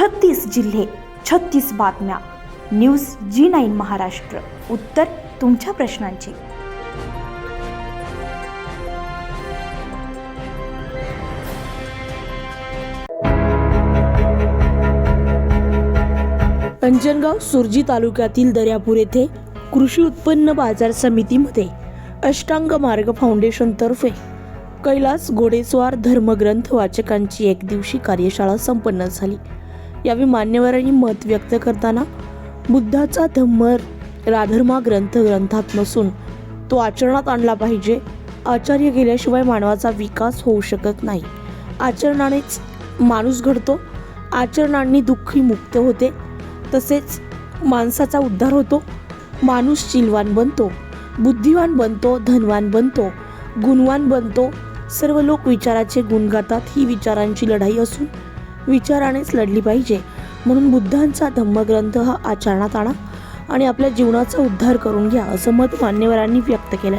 छत्तीस जिल्हे छत्तीस बातम्या. News G nine Maharashtra. उत्तर तुमच्या प्रश्नांची. अंजनगाव सुरजी तालुक्यातील दर्यापूर येथे कृषी उत्पन्न बाजार समितीमध्ये अष्टांग मार्ग फाउंडेशनतर्फे कैलास घोडेस्वार धर्मग्रंथ वाचकांची एक दिवशी कार्यशाळा संपन्न झाली. यावेळी मान्यवरांनी मत व्यक्त करताना बुद्धाचा धम्म राधर्मा ग्रंथ ग्रंथात नसून तो आचरणात आणला पाहिजे. आचार्य गेल्याशिवाय मानवाचा विकास होऊ शकत नाही. आचरणानेच माणूस घडतो. आचरणांनी दुःखी मुक्त होते. तसेच माणसाचा उद्धार होतो. माणूस चिलवान बनतो. बुद्धिवान बनतो धनवान बनतो गुणवान बनतो. सर्व लोक विचाराचे गुण गातात. ही विचारांची लढाई असून विचारानेच लढली पाहिजे. म्हणून बुद्धांचा धम्मग्रंथ हा आचरणात आणा आणि आपल्या जीवनाचा उद्धार करून घ्या असं मत मान्यवरांनी व्यक्त केलं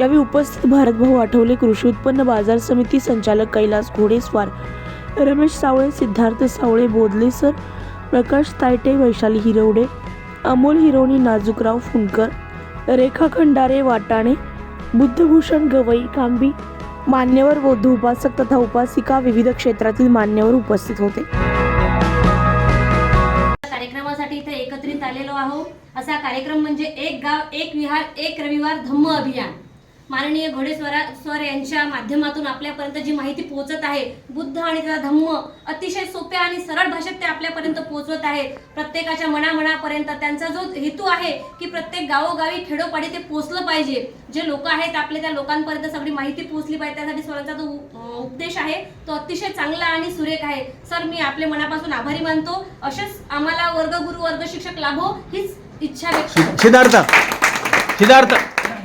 यावेळी उपस्थित भारतभाऊ आठवले कृषी उत्पन्न बाजार समिती संचालक कैलास घोडेस्वार रमेश सावळे सिद्धार्थ सावळे बोधले सर प्रकाश तायटे वैशाली हिरवडे अमोल हिरोणी नाजूकराव फुंडकर रेखा खंडारे वाटाणे बुद्धभूषण गवई कांबी मान्यवर बौद्ध उपासक तथा उपासिका विविध क्षेत्रातील मान्यवर उपस्थित होते. कार्यक्रमासाठी इथे एकत्रित आलेलो आहोत. असा कार्यक्रम म्हणजे एक गाव एक विहार एक रविवार धम्म अभियान. माननीय घोडेस्वरा स्वर यांच्या माध्यमातून आपल्यापर्यंत जी माहिती पोहोचत आहे बुद्ध आणि त्याचा धम्म अतिशय सोप्या आणि सरळ भाषेत ते आपल्यापर्यंत पोहोचवत आहेत प्रत्येकाच्या मनामनापर्यंत त्यांचा जो हेतू आहे की प्रत्येक गावोगावी खेडोपाडी ते पोहोचलं पाहिजे. जे लोक आहेत आपले त्या लोकांपर्यंत सगळी माहिती पोहोचली पाहिजे त्यासाठी स्वरांचा जो उपदेश आहे तो अतिशय चांगला आणि सुरेख आहे. सर मी आपले मनापासून आभारी मानतो. असेच आम्हाला वर्गगुरू वर्ग शिक्षक लाभो हीच इच्छा व्यक्त. सिद्धार्थ. सिद्धार्थ.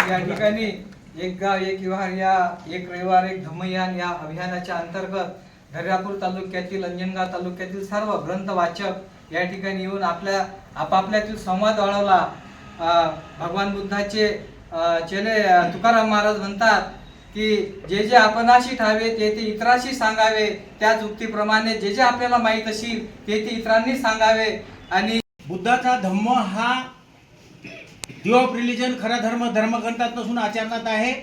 या ठिकाणी एक गाव एक विहार या एक रविवार एक धम्मयान या अभियानाच्या अंतर्गत दर्यापूर तालुक्यातील अंजनगाव तालुक्यातील सर्व ग्रंथ वाचक या ठिकाणी येऊन आपल्या आपापल्यातील संवाद वाढवला. भगवान बुद्धाचे चेले तुकाराम महाराज म्हणतात की जे जे आपणाशी ठावे ते ते इतराशी सांगावे. त्याच उक्तीप्रमाणे जे जे आपल्याला माहीत असेल ते ते इतरांनी सांगावे. आणि बुद्धाचा धम्म हा दिव ऑफ रिलिजन खरा धर्म धर्मग्रंथात नसून आचरणात आहे.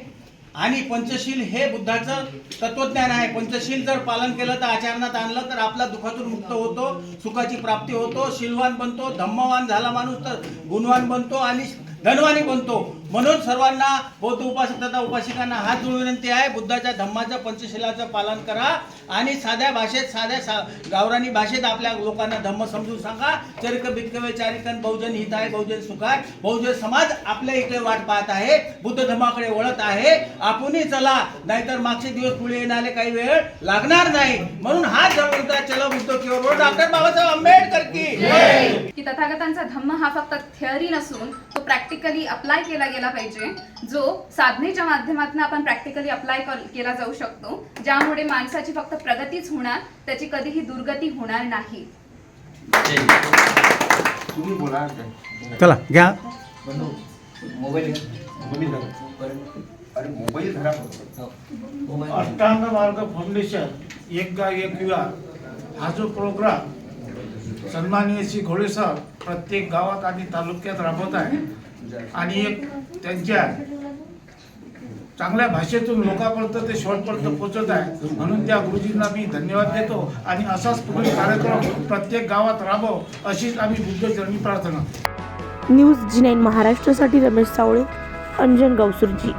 आणि पंचशील हे बुद्धाचं तत्वज्ञान आहे. पंचशील जर पालन केलं तर आचरणात आणलं तर आपला दुःखातून मुक्त होतो सुखाची प्राप्ती होतो. शिलवान बनतो धम्मवान झाला माणूस तर गुणवान बनतो. आणि धनवानी बनतो. म्हणून सर्वांना बौद्ध उपासक तथा उपासिकांना हात जोडून विनंती आहे बुद्धाच्या धम्माचं पंचशिलाचं पालन करा आणि साध्या भाषेत साध्या सा गावरानी भाषेत आपल्या लोकांना धम्म समजून सांगा. चरिक बितकवे चारिकन बहुजन हित आहे बहुजन सुखाय. बहुजन समाज आपल्या इकडे वाट पाहत आहे बुद्ध धर्माकडे वळत आहे. आपणही चला नाहीतर मागचे दिवस पुढे येणारे काही वेळ लागणार नाही. म्हणून हा जळवंता चलो बुद्ध किंवा डॉक्टर बाबासाहेब आंबेडकर की. तथागतांचा धम्म हा फक्त थिअरी नसून तो प्रॅक्टिकली अप्लाय केला गेला पाहिजे. जो साधनेच्या माध्यमातून आपण प्रॅक्टिकली अप्लाय केला जाऊ शकतो. ज्यामुळे माणसाची फक्त प्रगतीच होणार त्याची कधीही दुर्गती होणार नाही. चला घ्या. अष्टांग मार्ग फाउंडेशन एक गाव एक विवाह हा जो प्रोग्राम सन्माननीय श्री घोडेसर प्रत्येक गावात आणि तालुक्यात राबवत आहे आणि एक त्यांच्या चांगल्या भाषेतून लोकांपर्यंत ते शेवटपर्यंत पोहोचत आहे म्हणून त्या गुरुजींना मी धन्यवाद देतो. आणि असाच पुढील कार्यक्रम प्रत्येक गावात राबव अशीच आम्ही बुद्ध प्रार्थना. न्यूज जी नाईन महाराष्ट्रासाठी रमेश सावळे अंजन गावसुरजी.